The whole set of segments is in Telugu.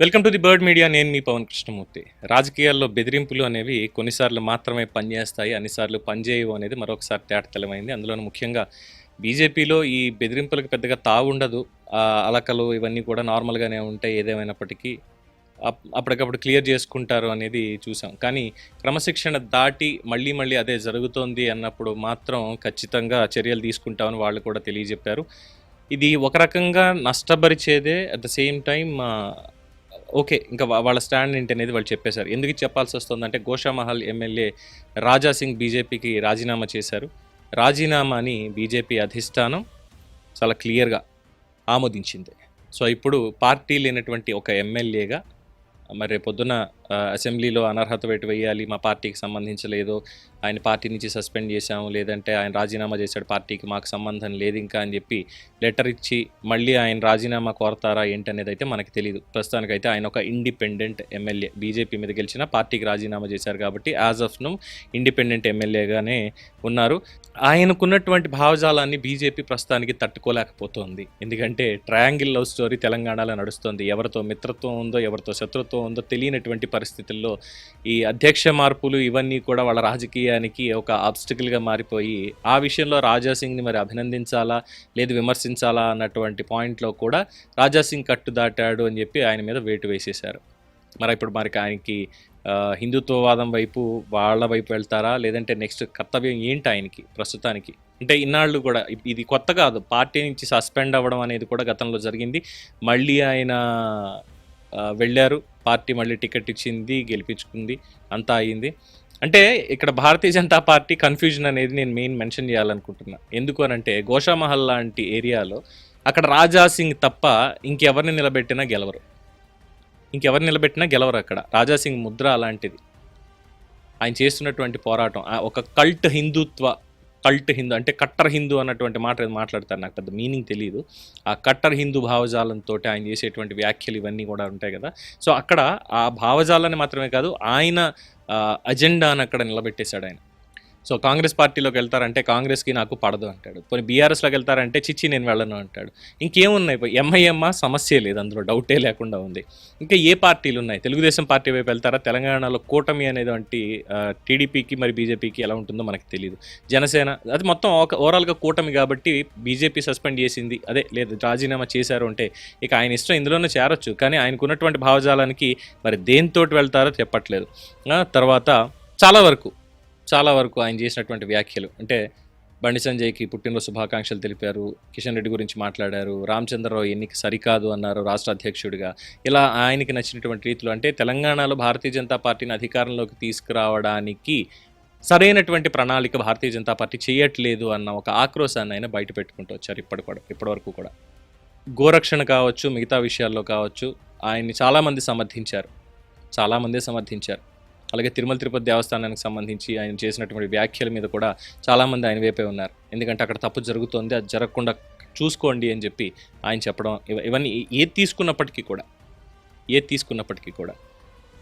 Welcome to the bird media. నేను మీ పవన్ కృష్ణమూర్తి. రాజకీయాల్లో బెదిరింపులు అనేవి కొన్నిసార్లు మాత్రమే పనిచేస్తాయి అన్నిసార్లు పనిచేయవు అనేది మరొకసారి తేటతెలమైంది. అందులోనూ ముఖ్యంగా బీజేపీలో ఈ బెదిరింపులకు పెద్దగా తావుండదు. అలకలు ఇవన్నీ కూడా నార్మల్గానే ఉంటాయి ఏదేమైనప్పటికీ. అప్- అప్పటికప్పుడు క్లియర్ చేసుకుంటారు అనేది చూసాం. కానీ క్రమశిక్షణ దాటి మళ్ళీ మళ్ళీ అదే జరుగుతోంది అన్నప్పుడు మాత్రం ఖచ్చితంగా చర్యలు తీసుకుంటామని వాళ్ళు కూడా తెలియజెప్పారు. ఇది ఒక రకంగా నష్టపరిచేదే. At the same time okay ఇంకా వాళ్ళ స్టాండ్ ఏంటి అనేది వాళ్ళు చెప్పేశారు. ఎందుకు ఇది చెప్పాల్సి వస్తుందంటే గోషామహల్ ఎమ్మెల్యే రాజా సింగ్ బీజేపీకి రాజీనామా చేశారు. రాజీనామాని బీజేపీ అధిష్టానం చాలా క్లియర్గా ఆమోదించింది. సో ఇప్పుడు పార్టీ లేనటువంటి ఒక ఎమ్మెల్యేగా మరి పొద్దున అసెంబ్లీలో అనర్హత పెట్టి వేయాలి మా పార్టీకి సంబంధించలేదు ఆయన పార్టీ నుంచి సస్పెండ్ చేశాము లేదంటే ఆయన రాజీనామా చేశాడు పార్టీకి మాకు సంబంధం లేదు ఇంకా అని చెప్పి లెటర్ ఇచ్చి మళ్ళీ ఆయన రాజీనామా కోరతారా ఏంటనేది అయితే మనకి తెలియదు ప్రస్తుతానికైతే ఆయన ఒక ఇండిపెండెంట్ ఎమ్మెల్యే బీజేపీ మీద గెలిచిన పార్టీకి రాజీనామా చేశారు కాబట్టి యాజ్ ఆఫ్ను ఇండిపెండెంట్ ఎమ్మెల్యేగానే ఉన్నారు. ఆయనకున్నటువంటి భావజాలాన్ని బీజేపీ ప్రస్తుతానికి తట్టుకోలేకపోతోంది. ఎందుకంటే ట్రయాంగిల్ లవ్ స్టోరీ తెలంగాణలో నడుస్తుంది. ఎవరితో మిత్రత్వం ఉందో ఎవరితో శత్రుత్వం ఉందో తెలియనటువంటి పరిస్థితుల్లో ఈ అధ్యక్ష మార్పులు ఇవన్నీ కూడా వాళ్ళ రాజకీయ రాజకీయానికి ఒక ఆబ్స్టికల్గా మారిపోయి ఆ విషయంలో రాజా సింగ్ని మరి అభినందించాలా? లేదు విమర్శించాలా? అన్నటువంటి పాయింట్లో కూడా రాజా సింగ్ కట్టు దాటాడు అని చెప్పి ఆయన మీద వేటు వేసేశారు. మరి ఇప్పుడు మరి ఆయనకి హిందుత్వవాదం వైపు వాళ్ళ వైపు వెళ్తారా? లేదంటే నెక్స్ట్ కర్తవ్యం ఏంటి ఆయనకి ప్రస్తుతానికి? అంటే ఇన్నాళ్ళు కూడా ఇది కొత్త కాదు. పార్టీ నుంచి సస్పెండ్ అవ్వడం అనేది కూడా గతంలో జరిగింది. మళ్ళీ ఆయన వెళ్ళారు. పార్టీ మళ్ళీ టికెట్ ఇచ్చింది గెలిపించుకుంది. అంతా అయింది. అంటే ఇక్కడ భారతీయ జనతా పార్టీ కన్ఫ్యూజన్ అనేది నేను మెయిన్ మెన్షన్ చేయాలనుకుంటున్నా. ఎందుకు అని అంటే గోషామహల్ లాంటి ఏరియాలో అక్కడ రాజా సింగ్ తప్ప ఇంకెవరిని నిలబెట్టినా గెలవరు. ఇంకెవరిని నిలబెట్టినా గెలవరు అక్కడ. రాజా సింగ్ ముద్ర అలాంటిది ఆయన చేస్తున్నటువంటి పోరాటం. ఆ ఒక కల్ట్ హిందుత్వ కల్ట్ హిందూ అంటే కట్టర్ హిందూ అన్నటువంటి మాట ఏదో మాట్లాడతారు నాకు పెద్ద మీనింగ్ తెలియదు ఆ కట్టర్ హిందూ భావజాలంతో ఆయన చేసేటువంటి వ్యాఖ్యలు ఇవన్నీ కూడా ఉంటాయి కదా. సో అక్కడ ఆ భావజాలాన్ని మాత్రమే కాదు ఆయన అజెండాను అక్కడ నిలబెట్టేశాడు ఆయన. సో కాంగ్రెస్ పార్టీలోకి వెళ్తారంటే కాంగ్రెస్కి నాకు పడదు అంటాడు. పోనీ బీఆర్ఎస్లోకి వెళ్తారంటే చిచ్చి నేను వెళ్ళను అంటాడు. ఇంకేమున్నాయి ఎంఐఎమ్మ సమస్య లేదు అందులో డౌటే లేకుండా ఉంది. ఇంకా ఏ పార్టీలు ఉన్నాయి? తెలుగుదేశం పార్టీ వైపు వెళ్తారా? తెలంగాణలో కూటమి అనేటువంటి టీడీపీకి మరి బీజేపీకి ఎలా ఉంటుందో మనకి తెలియదు జనసేన అది మొత్తం ఒక ఓవరాల్గా కూటమి కాబట్టి బీజేపీ సస్పెండ్ చేసింది. అదే లేదు రాజీనామా చేశారు అంటే ఇక ఆయన ఇష్టం ఇందులోనే చేరొచ్చు. కానీ ఆయనకు ఉన్నటువంటి భావజాలానికి మరి దేనితోటి వెళ్తారో చెప్పట్లేదు. తర్వాత చాలా వరకు చాలా వరకు ఆయన చేసినటువంటి వ్యాఖ్యలు. అంటే బండి సంజయ్కి పుట్టినరోజు శుభాకాంక్షలు తెలిపారు. కిషన్ రెడ్డి గురించి మాట్లాడారు. రామచంద్రరావు ఎన్నిక సరికాదు అన్నారు రాష్ట్ర అధ్యక్షుడిగా. ఇలా ఆయనకి నచ్చినటువంటి రీతిలో అంటే తెలంగాణలో భారతీయ జనతా పార్టీని అధికారంలోకి తీసుకురావడానికి సరైనటువంటి ప్రణాళిక భారతీయ జనతా పార్టీ చేయట్లేదు అన్న ఒక ఆక్రోశాన్ని ఆయన బయట పెట్టుకుంటూ వచ్చారు ఇప్పటి కూడా ఇప్పటివరకు కూడా. గోరక్షణ కావచ్చు మిగతా విషయాల్లో కావచ్చు ఆయన్ని చాలామంది సమర్థించారు. చాలామందే సమర్థించారు. అలాగే తిరుమల తిరుపతి దేవస్థానానికి సంబంధించి ఆయన చేసినటువంటి వ్యాఖ్యల మీద కూడా చాలామంది ఆయన వైపే ఉన్నారు. ఎందుకంటే అక్కడ తప్పు జరుగుతోంది అది జరగకుండా చూసుకోండి అని చెప్పి ఆయన చెప్పడం ఇవన్నీ ఏది తీసుకున్నప్పటికీ కూడా ఏది తీసుకున్నప్పటికీ కూడా.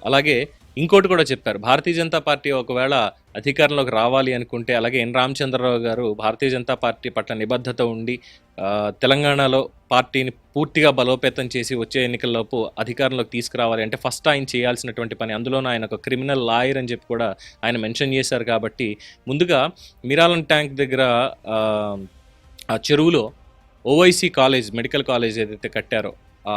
అలాగే ఇంకోటి కూడా చెప్పారు భారతీయ జనతా పార్టీ ఒకవేళ అధికారంలోకి రావాలి అనుకుంటే అలాగే ఎన్ రామచంద్రరావు గారు భారతీయ జనతా పార్టీ పట్ల నిబద్ధత ఉండి తెలంగాణలో పార్టీని పూర్తిగా బలోపేతం చేసి వచ్చే ఎన్నికల్లోపు అధికారంలోకి తీసుకురావాలి అంటే ఫస్ట్ ఆయన చేయాల్సినటువంటి పని. అందులోనూ ఆయన ఒక క్రిమినల్ లాయర్ అని చెప్పి కూడా ఆయన మెన్షన్ చేశారు కాబట్టి ముందుగా మిరాలన్ ట్యాంక్ దగ్గర ఆ, చెరువులో ఓవైసీ కాలేజ్ మెడికల్ కాలేజ్ ఏదైతే కట్టారో ఆ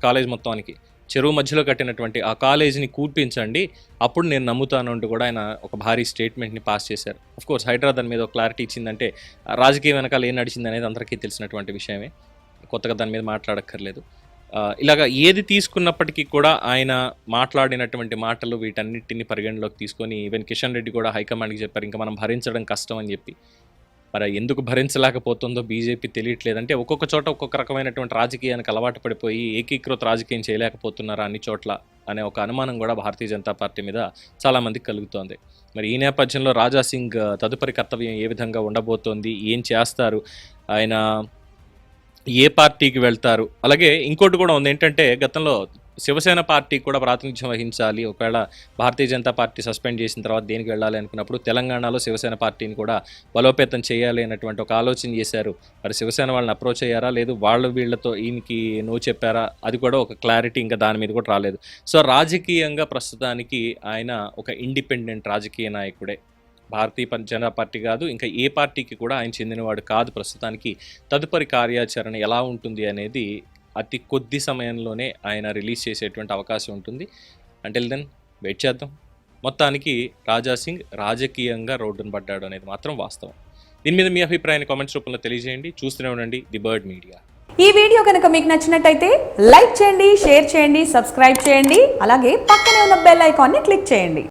కాలేజ్ మొత్తానికి చెరువు మధ్యలో కట్టినటువంటి ఆ కాలేజీని కూర్పించండి. అప్పుడు నేను నమ్ముతాను అంటూ కూడా ఆయన ఒక భారీ స్టేట్మెంట్ని పాస్ చేశారు. అఫ్ కోర్స్ హైదరాబాద్ మీద ఒక క్లారిటీ ఇచ్చిందంటే రాజకీయ రాజకీయం వెనకాల ఏం నడిచింది అనేది అందరికీ తెలిసినటువంటి విషయమే. కొత్తగా దాని మీద మాట్లాడక్కర్లేదు. ఇలాగ ఏది తీసుకున్నప్పటికీ కూడా ఆయన మాట్లాడినటువంటి మాటలు వీటన్నిటిని పరిగణలోకి తీసుకొని ఈవెన్ కిషన్ రెడ్డి కూడా హైకమాండ్కి చెప్పారు ఇంకా మనం భరించడం కష్టం అని చెప్పి. మరి ఎందుకు భరించలేకపోతుందో బీజేపీ తెలియట్లేదు. అంటే ఒక్కొక్క చోట ఒక్కొక్క రకమైనటువంటి రాజకీయానికి అలవాటు పడిపోయి ఏకీకృత రాజకీయం చేయలేకపోతున్నారా అన్ని చోట్ల అనే ఒక అనుమానం కూడా భారతీయ జనతా పార్టీ మీద చాలామందికి కలుగుతోంది. మరి ఈ నేపథ్యంలో రాజా సింగ్ తదుపరి కర్తవ్యం ఏ విధంగా ఉండబోతోంది ఏం చేస్తారు ఆయన ఏ పార్టీకి వెళ్తారు? అలాగే ఇంకోటి కూడా ఉంది ఏంటంటే గతంలో శివసేన పార్టీ కూడా ప్రాతినిధ్యం వహించాలి. ఒకవేళ భారతీయ జనతా పార్టీ సస్పెండ్ చేసిన తర్వాత దేనికి వెళ్ళాలి అనుకున్నప్పుడు తెలంగాణలో శివసేన పార్టీని కూడా బలోపేతం చేయాలి అన్నటువంటి ఒక ఆలోచన చేశారు. మరి శివసేన వాళ్ళని అప్రోచ్ అయ్యారా? లేదు వాళ్ళ వీళ్ళతో ఈయనకి నో చెప్పారా? అది కూడా ఒక క్లారిటీ ఇంకా దాని మీద కూడా రాలేదు. సో రాజకీయంగా ప్రస్తుతానికి ఆయన ఒక ఇండిపెండెంట్ రాజకీయ నాయకుడే. భారతీయ పం- జనతా పార్టీ కాదు ఇంకా ఏ పార్టీకి కూడా ఆయన చెందినవాడు కాదు. ప్రస్తుతానికి తదుపరి కార్యాచరణ ఎలా ఉంటుంది అనేది అతి కొద్ది సమయంలోనే ఆయన రిలీజ్ చేసేటువంటి అవకాశం ఉంటుంది. అంటే దెన్ వెయిట్ చేద్దాం. మొత్తానికి రాజా సింగ్ రాజకీయంగా రోడ్డును పడ్డాడు అనేది మాత్రం వాస్తవం. దీని మీద మీ అభిప్రాయాన్ని కామెంట్స్ రూపంలో తెలియజేయండి. చూస్తూనే ఉండండి ది బర్డ్ మీడియా. ఈ వీడియో కనుక మీకు నచ్చినట్టయితే లైక్ చేయండి షేర్ చేయండి సబ్స్క్రైబ్ చేయండి. అలాగే పక్కనే ఉన్న బెల్ ఐకాన్ని క్లిక్ చేయండి.